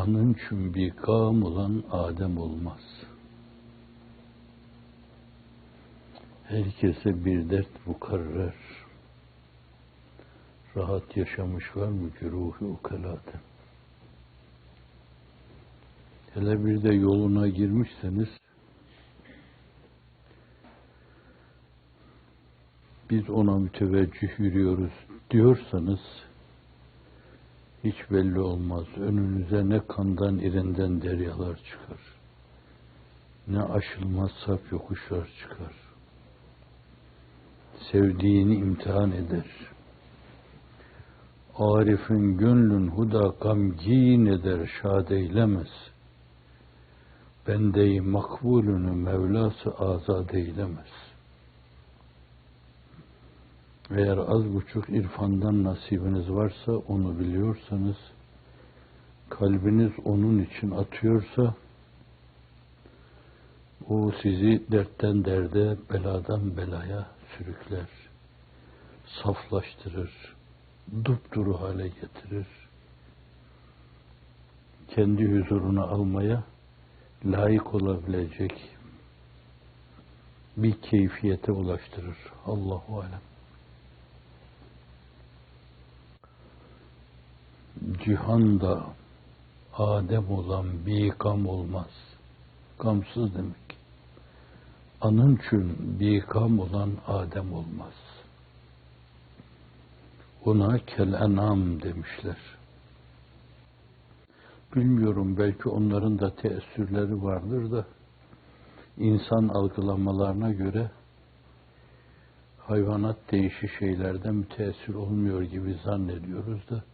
Anın bir gam olan Adem olmaz. Herkese bir dert mukarrer. Rahat yaşamış var mı ki ruhu ukalaten? Hele bir de yoluna girmişseniz biz ona müteveccih yürüyoruz diyorsanız hiç belli olmaz. Önünüze ne kandan irinden deryalar çıkar. Ne aşılmaz sap yokuşlar çıkar. Sevdiğini imtihan eder. Arif'in gönlün huda gamgin eder, şad eylemez. Bendeyi makbulünü Mevlası azad eylemez.'' Eğer az buçuk irfandan nasibiniz varsa, onu biliyorsanız, kalbiniz onun için atıyorsa, o sizi dertten derde, beladan belaya sürükler, saflaştırır, dupduru hale getirir. Kendi huzuruna almaya layık olabilecek bir keyfiyete ulaştırır. Allahu alem. Cihanda Adem olan bir gam olmaz. Gamsız demek. Anın için bir gam olan Adem olmaz. Ona kel enam demişler. Bilmiyorum belki onların da teessürleri vardır da insan algılamalarına göre hayvanat değişik şeylerden müteessir olmuyor gibi zannediyoruz da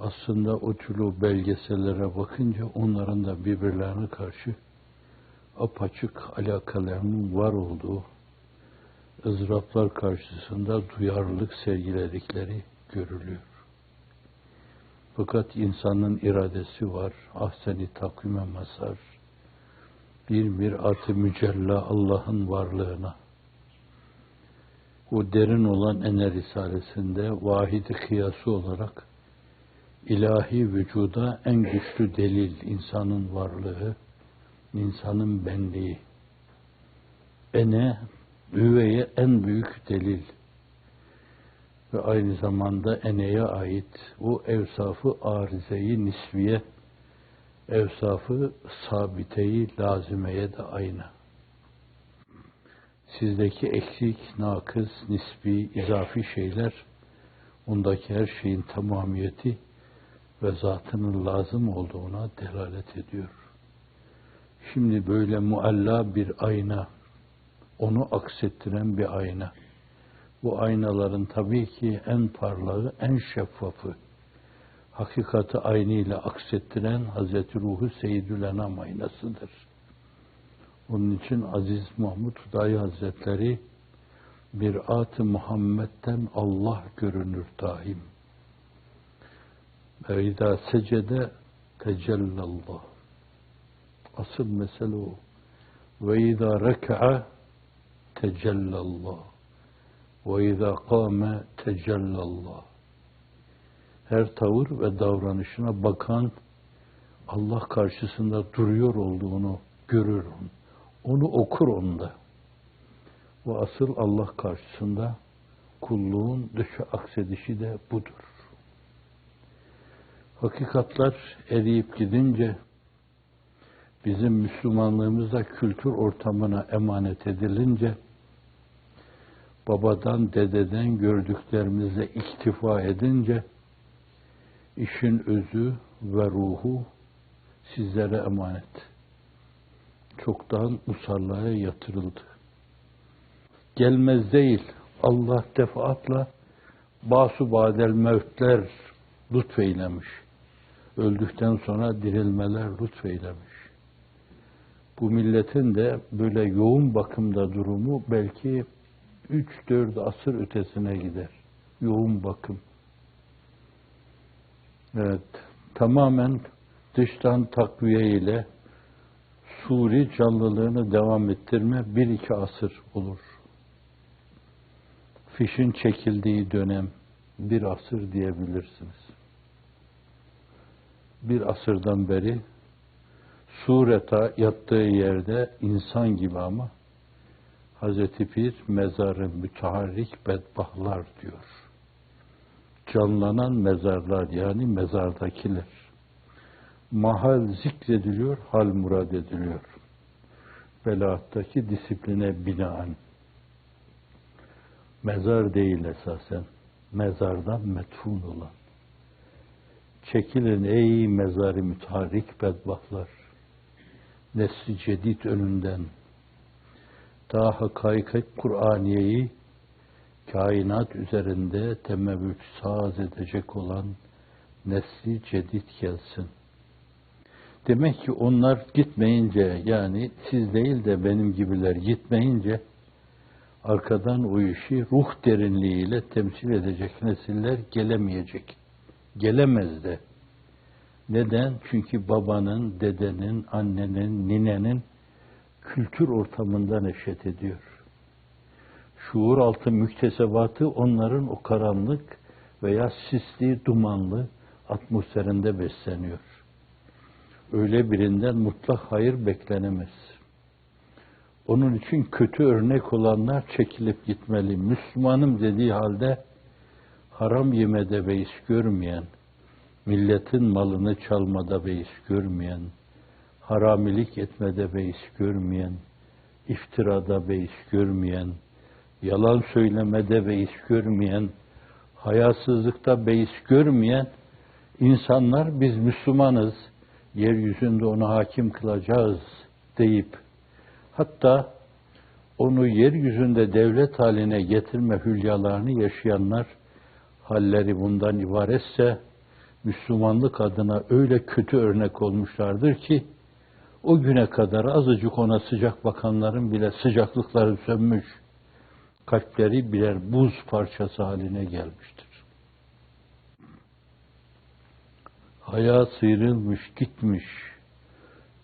aslında o türlü belgesellere bakınca onların da birbirlerine karşı apaçık alakalarının var olduğu ızdıraplar karşısında duyarlılık sergiledikleri görülüyor. Fakat insanın iradesi var, ahseni takvime masar, bir bir atı mücella Allah'ın varlığına, o derin olan ener risalesinde vahidi kıyası olarak ilahi vücuda en güçlü delil insanın varlığı, insanın benliği. Ene, üveye en büyük delil. Ve aynı zamanda eneye ait o evsafı arizeyi nisviye, evsafı sabiteyi lazimeye de aynı. Sizdeki eksik, nakız, nisbi, izafi şeyler, ondaki her şeyin tamamiyeti ve zatının lazım olduğuna delalet ediyor. Şimdi böyle mualla bir ayna, onu aksettiren bir ayna. Bu aynaların tabii ki en parlağı, en şeffafı, hakikati aynıyla aksettiren Hazreti Ruhu Seyyidül Enam aynasıdır. Onun için Aziz Mahmud Dayı Hazretleri bir at Muhammed'den Allah görünür daim. Ve izâ secede tecellallah. Asıl mesele o. Ve izâ reka'a tecellallah. Ve izâ kâme tecellallah. Her tavır ve davranışına bakan Allah karşısında duruyor olduğunu görür. Onu okur onda. Bu asıl Allah karşısında kulluğun dışı aksedişi de budur. Hakikatlar eriyip gidince bizim Müslümanlığımızda kültür ortamına emanet edilince babadan, dededen gördüklerimize iktifa edince işin özü ve ruhu sizlere emanet. Çoktan musallaya yatırıldı. Gelmez değil. Allah defaatla basu badel mevtler lütfeylemiş öldükten sonra dirilmeler lütfeylemiş. Bu milletin de böyle yoğun bakımda durumu belki 3-4 asır ötesine gider. Yoğun bakım. Evet, tamamen dıştan takviye ile suri canlılığını devam ettirme bir iki asır olur. fişin çekildiği dönem bir asır diyebilirsiniz. Bir asırdan beri sureta yattığı yerde insan gibi ama Hazreti Pir mezarı müteharrik bedbahlar diyor. Canlanan mezarlar yani mezardakiler. Mahal zikrediliyor, hal murad ediliyor. Belaattaki disipline binaen. Mezar değil esasen, mezardan metfun olan. Çekilin ey mezarı müteharrik bedbahlar. Nesli cedid önünden, daha hakaik Kur'aniyeyi kainat üzerinde temevvüt saz edecek olan nesli cedid gelsin. Demek ki onlar gitmeyince yani siz değil de benim gibiler gitmeyince arkadan o işi ruh derinliğiyle temsil edecek nesiller gelemeyecek. Gelemez de. Neden? Çünkü babanın, dedenin, annenin, ninenin kültür ortamında neşet ediyor. Şuur altı müktesebatı onların o karanlık veya sisli, dumanlı atmosferinde besleniyor. Öyle birinden mutlak hayır beklenemez. Onun için kötü örnek olanlar çekilip gitmeli. Müslümanım dediği halde haram yemede beis görmeyen, milletin malını çalmada beis görmeyen, haramilik etmede beis görmeyen, iftirada beis görmeyen, yalan söylemede beis görmeyen, hayasızlıkta beis görmeyen insanlar biz Müslümanız, yeryüzünde onu hakim kılacağız deyip hatta onu yeryüzünde devlet haline getirme hülyalarını yaşayanlar halleri bundan ibaretse Müslümanlık adına öyle kötü örnek olmuşlardır ki o güne kadar azıcık ona sıcak bakanların bile sıcaklıkları sönmüş, kalpleri birer buz parçası haline gelmiştir. Haya sıyrılmış gitmiş,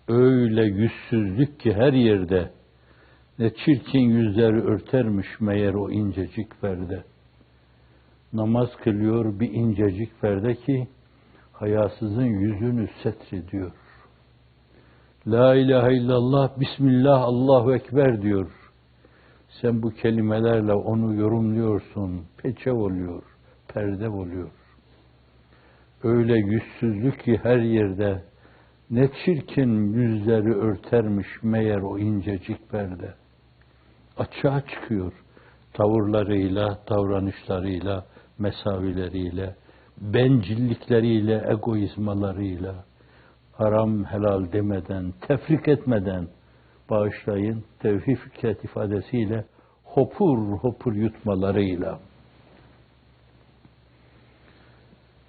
öyle yüzsüzlük ki her yerde, ne çirkin yüzleri örtermiş meğer o incecik perde. Namaz kılıyor bir incecik perde ki, hayasızın yüzünü setrediyor. La ilahe illallah, Bismillah, Allahu Ekber diyor. Sen bu kelimelerle onu yorumluyorsun, peçe oluyor, perde oluyor. Öyle yüzsüzlük ki her yerde ne çirkin yüzleri örtermiş meğer o incecik perde. Açığa çıkıyor tavırlarıyla, davranışlarıyla, mesavileriyle, bencillikleriyle, egoizmalarıyla, haram helal demeden, tefrik etmeden, bağışlayın, tevhid fikret ifadesiyle hopur hopur yutmalarıyla.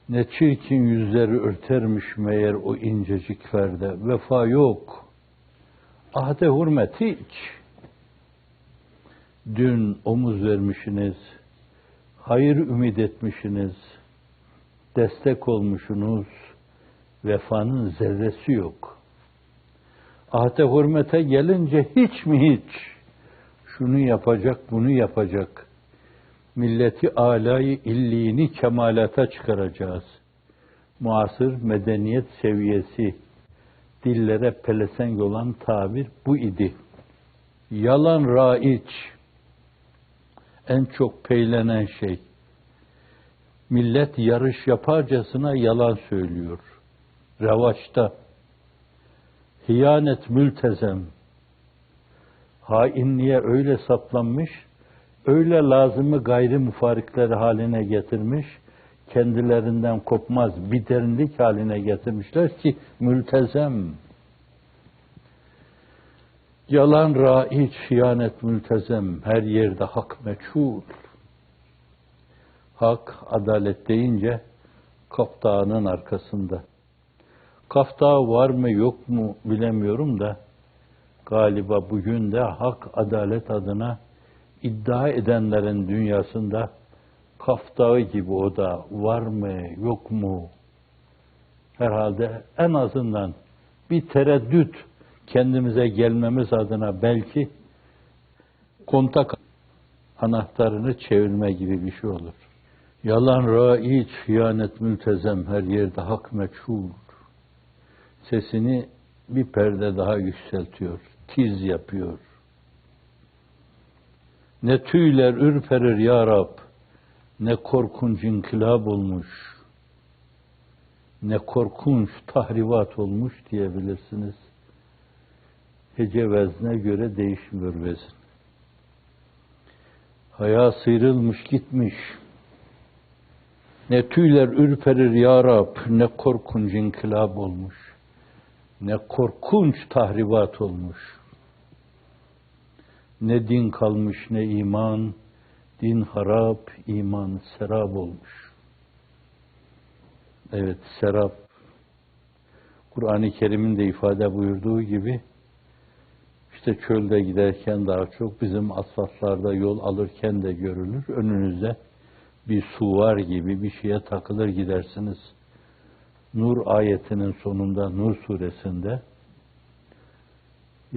Ne çirkin yüzleri örtermiş meğer o incecik ferde. Vefa yok. Ahde hürmet hiç. Dün omuz vermişsiniz, hayır ümit etmişsiniz, destek olmuşsunuz, vefanın zerresi yok. Ahde hürmete gelince hiç mi hiç? Şunu yapacak, bunu yapacak. Milleti alayı illiğini kemalata çıkaracağız. Muasır medeniyet seviyesi, dillere pelesenk olan tabir bu idi. Yalan raiç, en çok peylenen şey. Millet yarış yaparcasına yalan söylüyor. Revaçta. Hiyanet mültezem. Hainliğe öyle saplanmış, öyle lazımı gayri mufarikleri haline getirmiş, kendilerinden kopmaz bir derinlik haline getirmişler ki mültezem. Yalan raiç, hiyanet mültezem, her yerde hak meçhul. Hak, adalet deyince Kaf Dağı'nın arkasında. Kaf Dağı var mı yok mu bilemiyorum da galiba bugün de hak, adalet adına iddia edenlerin dünyasında Kaf Dağı gibi o da var mı yok mu herhalde en azından bir tereddüt kendimize gelmemiz adına belki kontak anahtarını çevirme gibi bir şey olur. Yalan raiç, hıyanet mültezem, her yerde hak meçhul. Sesini bir perde daha yükseltiyor, tiz yapıyor. Ne tüyler ürperir ya Rab, ne korkunç inkılap olmuş, ne korkunç tahribat olmuş diyebilirsiniz. Hece vezne göre değişmiyor vezin. Haya sıyrılmış gitmiş. Ne tüyler ürperir ya Rab, ne korkunç inkılap olmuş. Ne korkunç tahribat olmuş. Ne din kalmış ne iman, din harap, iman serap olmuş. Evet, serap. Kur'an-ı Kerim'in de ifade buyurduğu gibi, işte çölde giderken daha çok bizim asfaltlarda yol alırken de görülür. Önünüzde bir su var gibi bir şeye takılır gidersiniz. Nur ayetinin sonunda Nur suresinde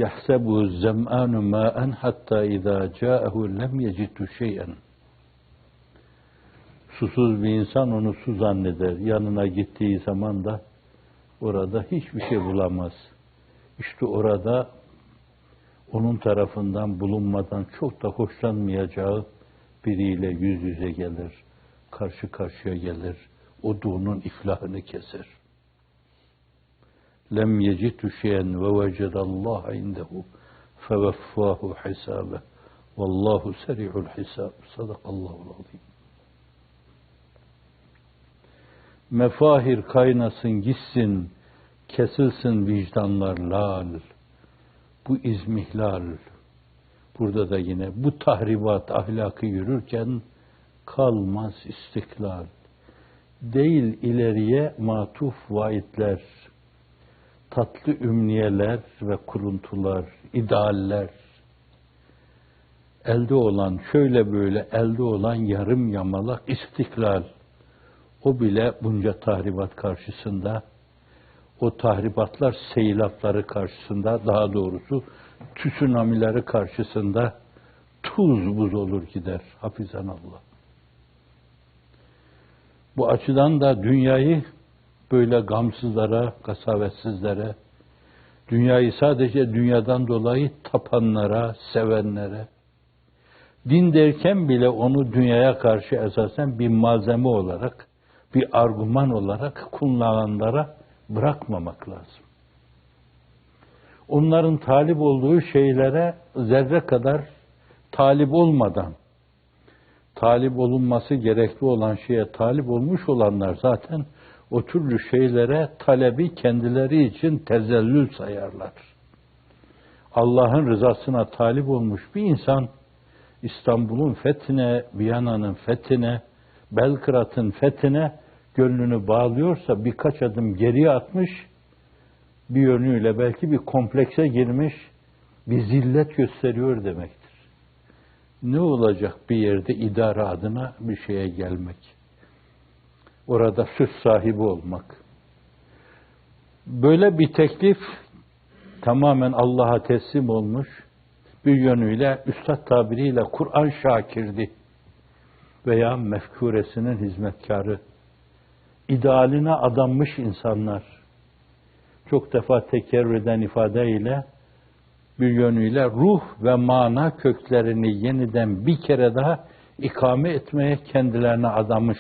يَحْسَبُهُ الزَّمْآنُ مَاءً حَتَّى اِذَا جَاءَهُ لَمْ يَجِدُّ شَيْئًا Susuz bir insan onu su zanneder. Yanına gittiği zaman da orada hiçbir şey bulamaz. İşte orada onun tarafından bulunmadan çok da hoşlanmayacağı biriyle yüz yüze gelir, karşı karşıya gelir, oduğunun iflahını keser. Lem yecitu şeyen ve vecedallah indehu feveffahu hisabe. Vallahu seri'ul hisab. Sadakallahu azim. Mefahir kaynasın gitsin, kesilsin vicdanlar lal. Bu izmihlal. Burada da yine bu tahribat ahlakı yürürken kalmaz istiklal. Değil ileriye matuf vaidler, tatlı ümniyeler ve kuruntular, idealler, elde olan, şöyle böyle elde olan yarım yamalak istiklal, o bile bunca tahribat karşısında, o tahribatlar seyilapları karşısında, daha doğrusu tsunamileri karşısında tuz buz olur gider. Hafizan Allah. Bu açıdan da dünyayı böyle gamsızlara, kasavetsizlere, dünyayı sadece dünyadan dolayı tapanlara, sevenlere, din derken bile onu dünyaya karşı esasen bir malzeme olarak, bir argüman olarak kullananlara bırakmamak lazım. Onların talip olduğu şeylere zerre kadar talip olmadan, talip olunması gerekli olan şeye talip olmuş olanlar zaten o türlü şeylere talebi kendileri için tezellül sayarlar. Allah'ın rızasına talip olmuş bir insan İstanbul'un fethine, Viyana'nın fethine, Belgrad'ın fethine gönlünü bağlıyorsa birkaç adım geriye atmış, bir yönüyle belki bir komplekse girmiş, bir zillet gösteriyor demektir. Ne olacak bir yerde idare adına bir şeye gelmek? Orada söz sahibi olmak. Böyle bir teklif tamamen Allah'a teslim olmuş, bir yönüyle üstad tabiriyle Kur'an şakirdi veya mefkuresinin hizmetkarı, idealine adanmış insanlar, çok defa tekerrür eden ifadeyle bir yönüyle ruh ve mana köklerini yeniden bir kere daha ikame etmeye kendilerine adamış.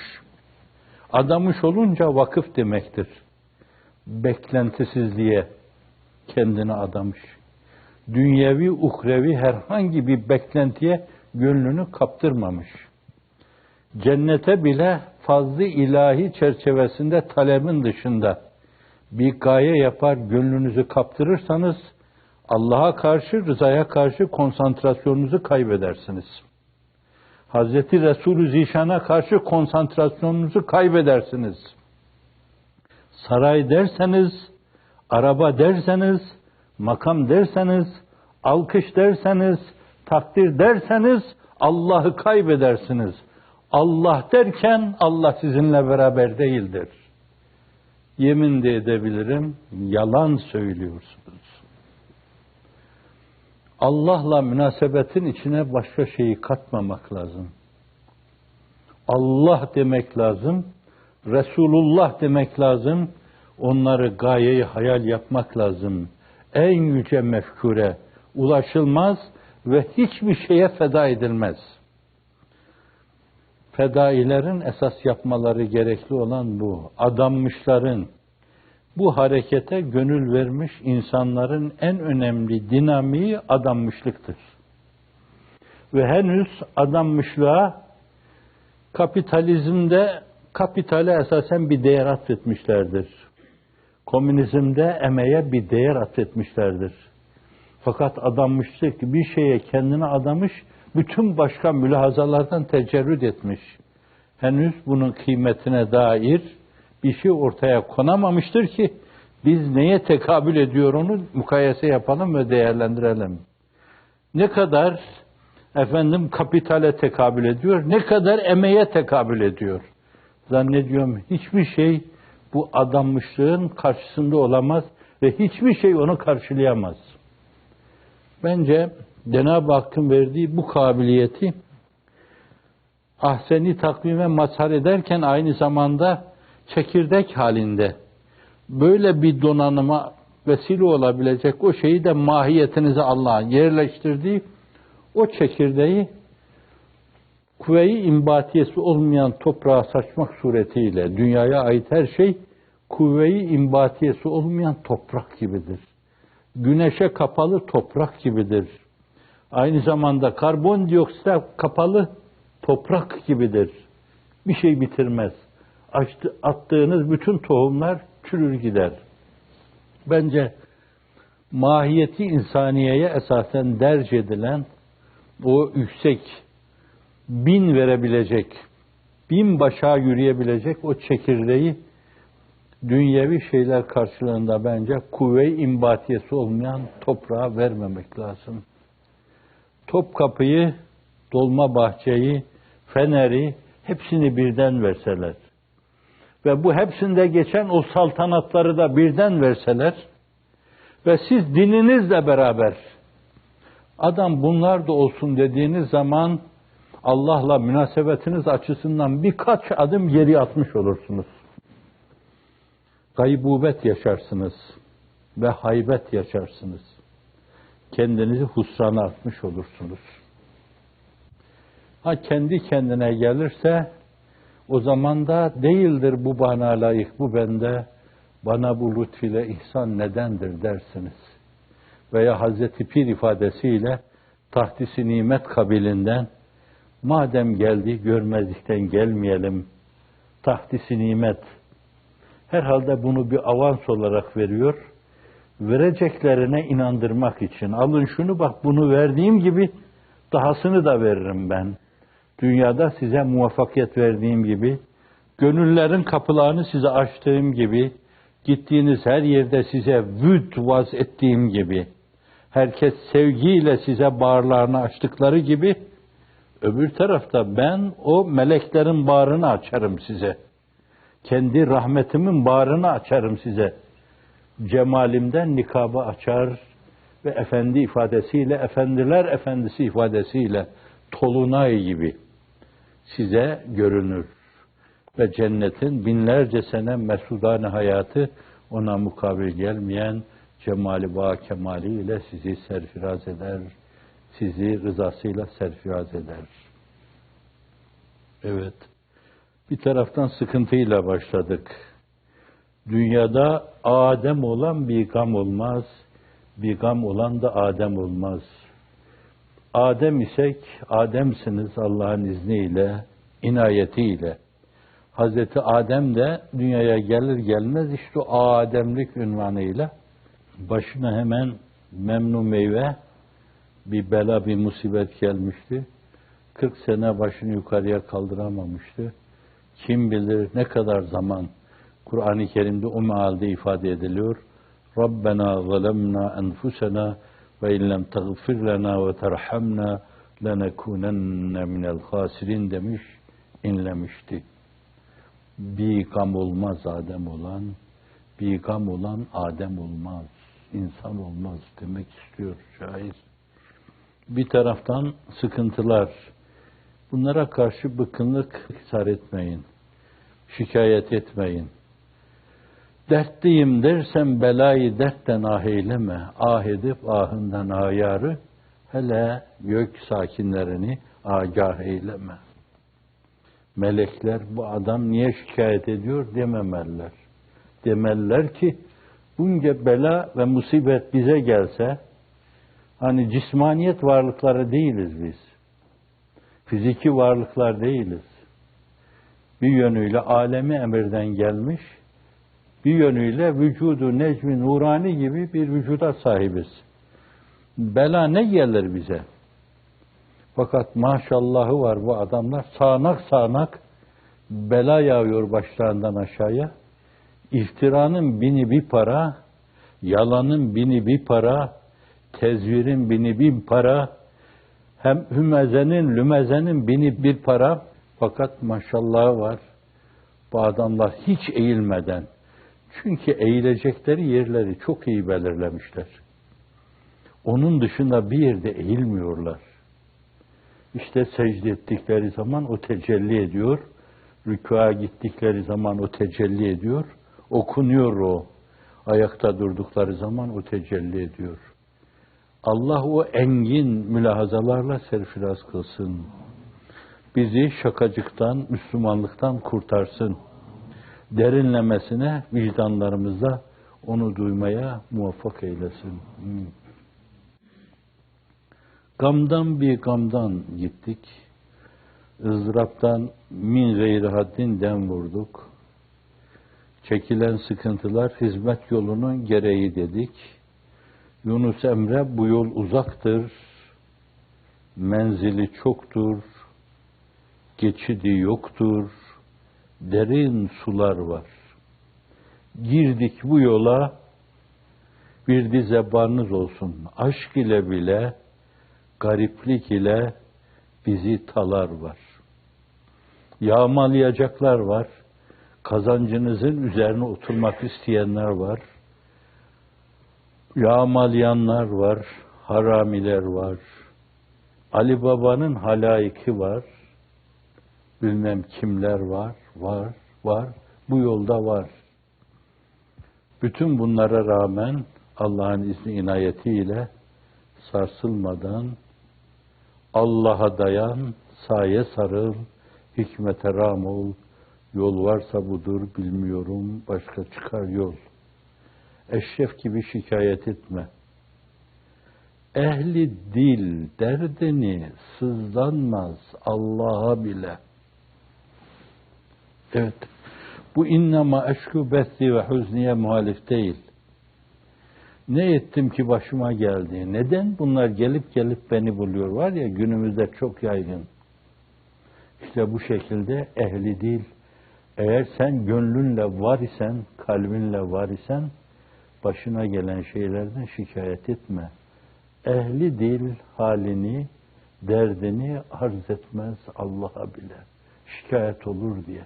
Adamış olunca vakıf demektir. Beklentisizliğe kendini adamış. Dünyevi, ukrevi herhangi bir beklentiye gönlünü kaptırmamış. Cennete bile fazlı ilahi çerçevesinde talebin dışında bir gaye yapar, gönlünüzü kaptırırsanız Allah'a karşı, rızaya karşı konsantrasyonunuzu kaybedersiniz. Hazreti Resulü Zişan'a karşı konsantrasyonunuzu kaybedersiniz. Saray derseniz, araba derseniz, makam derseniz, alkış derseniz, takdir derseniz Allah'ı kaybedersiniz. Allah derken Allah sizinle beraber değildir yemin de edebilirim, yalan söylüyorsunuz. Allah'la münasebetin içine başka şeyi katmamak lazım. Allah demek lazım, Resulullah demek lazım, onları gayeyi hayal yapmak lazım. En yüce mefkure, ulaşılmaz ve hiçbir şeye feda edilmez. Fedailerin esas yapmaları gerekli olan bu. Adanmışların, bu harekete gönül vermiş insanların en önemli dinamiği adanmışlıktır. Ve henüz adanmışlığa kapitalizmde kapitale esasen bir değer atfetmişlerdir. Komünizmde emeğe bir değer atfetmişlerdir. Fakat adanmışlık bir şeye kendini adamış, bütün başka mülahazalardan tecerrüt etmiş. Henüz bunun kıymetine dair bir şey ortaya konamamıştır ki biz neye tekabül ediyor onu mukayese yapalım ve değerlendirelim. Ne kadar efendim kapitale tekabül ediyor, ne kadar emeğe tekabül ediyor. Zannediyorum hiçbir şey bu adanmışlığın karşısında olamaz ve hiçbir şey onu karşılayamaz. Bence Cenab-ı Hakk'ın verdiği bu kabiliyeti ahseni takvime mazhar ederken aynı zamanda çekirdek halinde böyle bir donanıma vesile olabilecek o şeyi de mahiyetinize Allah'ın yerleştirdiği o çekirdeği kuvve-i imbatiyesi olmayan toprağa saçmak suretiyle dünyaya ait her şey kuvve-i imbatiyesi olmayan toprak gibidir. Güneşe kapalı toprak gibidir. Aynı zamanda karbondioksite kapalı toprak gibidir. Bir şey bitirmez. Açtı, attığınız bütün tohumlar çürür gider. Bence mahiyeti insaniyeye esasen derc edilen o yüksek bin verebilecek, bin başa yürüyebilecek o çekirdeği dünyevi şeyler karşılığında bence kuvve-i imbatiyesi olmayan toprağa vermemek lazım. Top kapıyı, dolma bahçeyi, feneri hepsini birden verseler ve bu hepsinde geçen o saltanatları da birden verseler ve siz dininizle beraber adam bunlar da olsun dediğiniz zaman Allah'la münasebetiniz açısından birkaç adım geri atmış olursunuz. Gaybubet yaşarsınız ve haybet yaşarsınız. Kendinizi husrana atmış olursunuz. Ha kendi kendine gelirse o zaman da değildir bu bana layık, bu bende, bana bu lütfüyle ihsan nedendir dersiniz. Veya Hazreti Pir ifadesiyle tahtisi nimet kabilinden madem geldi görmezlikten gelmeyelim. Tahtisi nimet. Herhalde bunu bir avans olarak veriyor vereceklerine inandırmak için alın şunu bak bunu verdiğim gibi dahasını da veririm ben dünyada size muvaffakiyet verdiğim gibi, gönüllerin kapılarını size açtığım gibi, gittiğiniz her yerde size vüd vaz ettiğim gibi, herkes sevgiyle size bağırlarını açtıkları gibi, öbür tarafta ben o meleklerin bağrını açarım size. Kendi rahmetimin bağrını açarım size. Cemalimden nikabı açar ve efendi ifadesiyle, efendiler efendisi ifadesiyle, tolunay gibi.'' size görünür. Ve cennetin binlerce sene mesudane hayatı ona mukabil gelmeyen cemali ba kemali ile sizi serfiraz eder. Sizi rızasıyla serfiraz eder. Evet. Bir taraftan sıkıntıyla başladık. Dünyada Adem olan bir gam olmaz, bir gam olan da Adem olmaz. Adem isek, Ademsiniz Allah'ın izniyle, inayetiyle. Hazreti Adem de dünyaya gelir gelmez işte o Ademlik ünvanıyla başına hemen memnun meyve bir bela bir musibet gelmişti. 40 sene başını yukarıya kaldıramamıştı. Kim bilir ne kadar zaman Kur'an-ı Kerim'de o mealde ifade ediliyor. Rabbena zalemna enfusena ve illem tagfir lena ve terhamna lenekunenne minel hasirin demiş, inlemişti. Bir gam olmaz Adem olan, bir gam olan Adem olmaz, insan olmaz demek istiyor şair. Bir taraftan sıkıntılar. Bunlara karşı bıkkınlık isar etmeyin. Şikayet etmeyin. Dertliyim dersen belayı dertten ah eyleme. Ah edip ahından ayarı hele gök sakinlerini agah eyleme. Melekler bu adam niye şikayet ediyor dememeliler. Demeliler ki bunca bela ve musibet bize gelse hani cismaniyet varlıkları değiliz biz. Fiziki varlıklar değiliz. Bir yönüyle alemi emirden gelmiş, bir yönüyle vücudu necmi nurani gibi bir vücuda sahibiz. Bela ne gelir bize? Fakat maşallahı var bu adamlar. Sağanak sağanak bela yağıyor başlarından aşağıya. İftiranın bini bir para, yalanın bini bir para, tezvirin bini bin para, hem hümezenin, lümezenin bini bir para. Fakat maşallahı var. Bu adamlar hiç eğilmeden, çünkü eğilecekleri yerleri çok iyi belirlemişler. Onun dışında bir yerde eğilmiyorlar. İşte secde ettikleri zaman o tecelli ediyor. Rükûa gittikleri zaman o tecelli ediyor. Okunuyor o. Ayakta durdukları zaman o tecelli ediyor. Allah o engin mülahazalarla serfiraz kılsın. Bizi şakacıktan, Müslümanlıktan kurtarsın. Derinlemesine vicdanlarımızda onu duymaya muvaffak eylesin. Hmm. Gamdan bir gamdan gittik. ızdıraptan min gayri haddin dem vurduk. Çekilen sıkıntılar hizmet yolunun gereği dedik. Yunus Emre bu yol uzaktır, menzili çoktur, geçidi yoktur, derin sular var. Girdik bu yola, bir de zebanınız olsun. Aşk ile bile gariplik ile bizi talar var. Yağmalayacaklar var. Kazancınızın üzerine oturmak isteyenler var. Yağmalayanlar var. Haramiler var. Ali Baba'nın halayiki var. Bilmem kimler var. Var. Var. Bu yolda var. Bütün bunlara rağmen Allah'ın izni inayetiyle sarsılmadan Allah'a dayan, saye sarıl, hikmete ram ol. Yol varsa budur, bilmiyorum, başka çıkar yol. Eşref gibi şikayet etme. Ehli dil derdini sızlanmaz Allah'a bile. Evet, bu innema eşku bethi ve huzniye muhalif değil. Ne ettim ki başıma geldi? Neden bunlar gelip gelip beni buluyor? Var ya günümüzde çok yaygın. İşte bu şekilde ehli değil. Eğer sen gönlünle var isen, kalbinle var isen, başına gelen şeylerden şikayet etme. Ehli değil halini, derdini arz etmez Allah'a bile. Şikayet olur diye.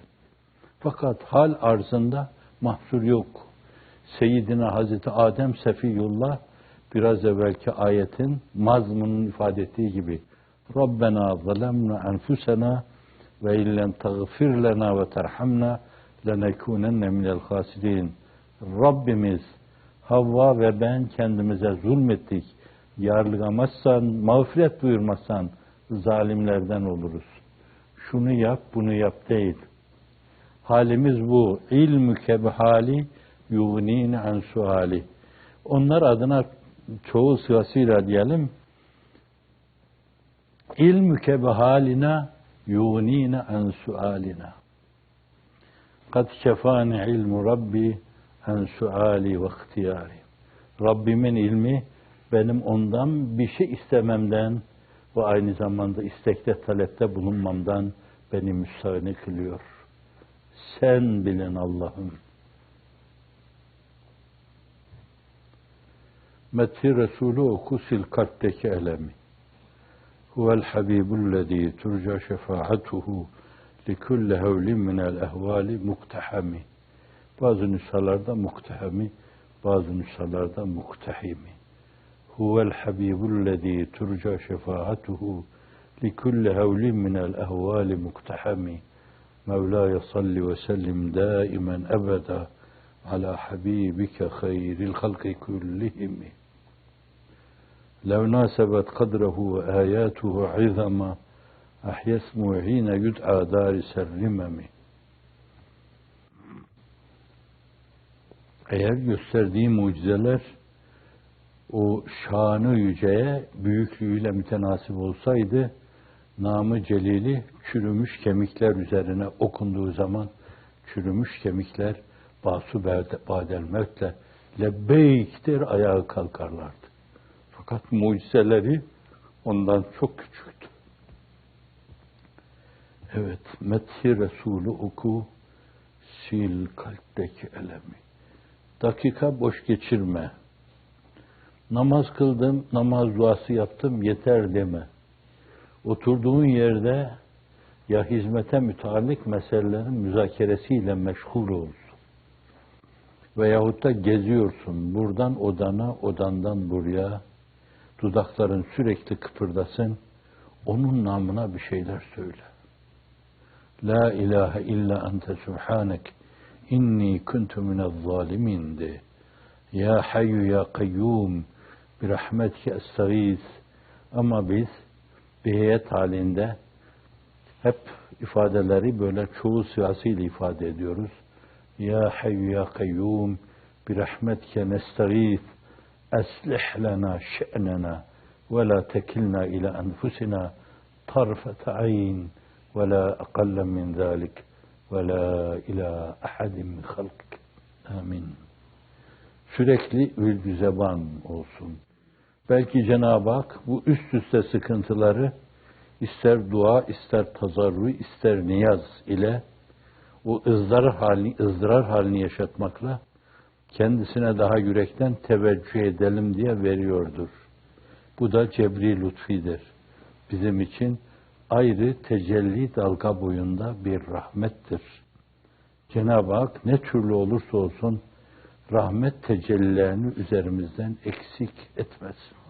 Fakat hal arzında mahsur yok. Seyyidina Hazreti Adem Sefiyullah biraz evvelki ayetin mazmunun ifade ettiği gibi Rabbena zalemna enfusena ve illem tagfir lena ve terhamna lenekunenne minel hasirin. Rabbimiz Havva ve ben kendimize zulmettik. Yarlıgamazsan, mağfiret buyurmazsan zalimlerden oluruz. Şunu yap, bunu yap değil. Halimiz bu. İlmüke hali yugnine an suali. Onlar adına çoğu sırasıyla diyelim ilmüke haline yugnine an sualina. Kad kefani ilmu Rabbi en suali ve ihtiyari. Rabbimin ilmi benim ondan bir şey istememden ve aynı zamanda istekte talepte bulunmamdan beni müstahane kılıyor. Sen bilin Allah'ım. Methi Resulü oku sil kalpteki elemi. Huvel habibullezî turca şefaatuhu li kulli hevlin minel ehvali muktehemi. Bazı nüshalarda muktehemi, bazı nüshalarda muktehimi. Huvel habibullezî turca şefaatuhu li kulli hevlin minel ehvali muktehemi. مولاي صل وسلم دائما أبدا على حبيبك خير الخلق كلهم لو ناسبت قدره وآياته عظما أحيا اسمه حين يدعى دارس الرمم Eğer gösterdiği mucizeler o şanı yüceye büyüklüğüyle mütenasip olsaydı namı celili çürümüş kemikler üzerine okunduğu zaman çürümüş kemikler basu badel mevtle lebbeyk ayağa kalkarlardı. Fakat mucizeleri ondan çok küçüktü. Evet, Methi Resulü oku, sil kalpteki elemi. Dakika boş geçirme. Namaz kıldım, namaz duası yaptım, yeter deme. Oturduğun yerde ya hizmete müteallik meselelerin müzakeresiyle meşgul olsun. Veyahut da geziyorsun, buradan odana, odandan buraya, dudakların sürekli kıpırdasın, onun namına bir şeyler söyle. La ilahe illa ente subhanek inni kuntu minez zalimin de. Ya hayyu ya kayyum bir rahmetke estağiz. Ama biz bir heyet halinde hep ifadeleri böyle çoğu siyasiyle ifade ediyoruz. Ya hayyu ya kayyum bir rahmetke nestağiz. Eslih lana şe'nena ve la tekilna ila enfusina tarfete ayn ve la aqalla min zalik ve la ila ahadin min halkik. Amin. Sürekli ülgü zeban olsun. Belki Cenab-ı Hak bu üst üste sıkıntıları ister dua, ister tazarru, ister niyaz ile o ızdırar halini, ızdırar halini yaşatmakla kendisine daha yürekten teveccüh edelim diye veriyordur. Bu da cebri lütfidir. Bizim için ayrı tecelli dalga boyunda bir rahmettir. Cenab-ı Hak ne türlü olursa olsun rahmet tecellilerini üzerimizden eksik etmesin.